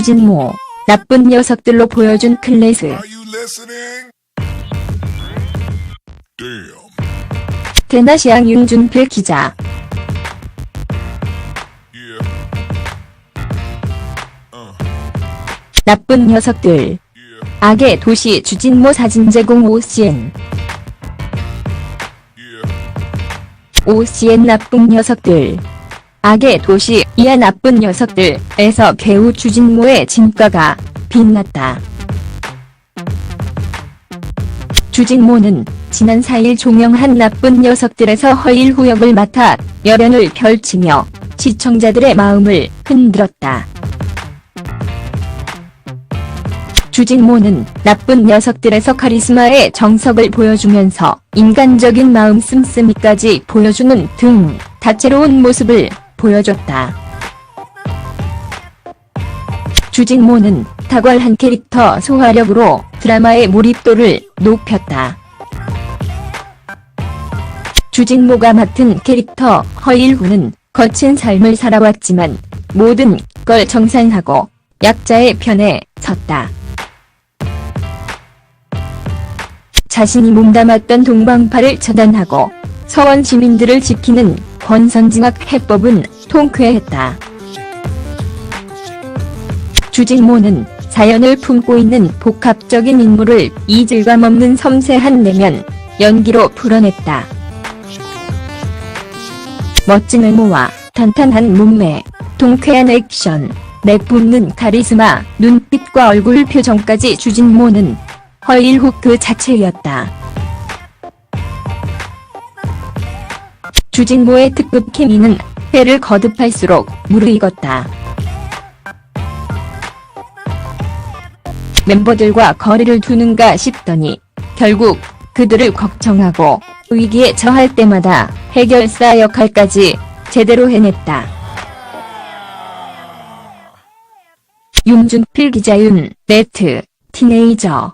주진모, 나쁜 녀석들로 보여준 클래스. 대나시양 윤준필 기자. Yeah. 나쁜 녀석들. 악의 도시 주진모 사진 제공 OCN. OCN 나쁜 녀석들. 악의 도시 이하 나쁜 녀석들에서 배우 주진모의 진가가 빛났다. 주진모는 지난 4일 종영한 나쁜 녀석들에서 허일 후역을 맡아 열연을 펼치며 시청자들의 마음을 흔들었다. 주진모는 나쁜 녀석들에서 카리스마의 정석을 보여주면서 인간적인 마음 씀씀이까지 보여주는 등 다채로운 모습을 보여줬다. 주진모는 탁월한 캐릭터 소화력으로 드라마의 몰입도를 높였다. 주진모가 맡은 캐릭터 허일후는 거친 삶을 살아왔지만 모든 걸 정산하고 약자의 편에 섰다. 자신이 몸담았던 동방파를 처단하고 서원 시민들을 지키는 권선징악 해법은 통쾌했다. 주진모는 자연을 품고 있는 복합적인 인물을 이질감 없는 섬세한 내면 연기로 풀어냈다. 멋진 외모와 탄탄한 몸매, 통쾌한 액션, 내뿜는 카리스마, 눈빛과 얼굴 표정까지 주진모는 허일후 그 자체였다. 주진모의 특급 케미는 회를 거듭할수록 무르익었다. 멤버들과 거리를 두는가 싶더니 결국 그들을 걱정하고 위기에 처할 때마다 해결사 역할까지 제대로 해냈다. 윤준필 기자 윤, 네트, 티네이저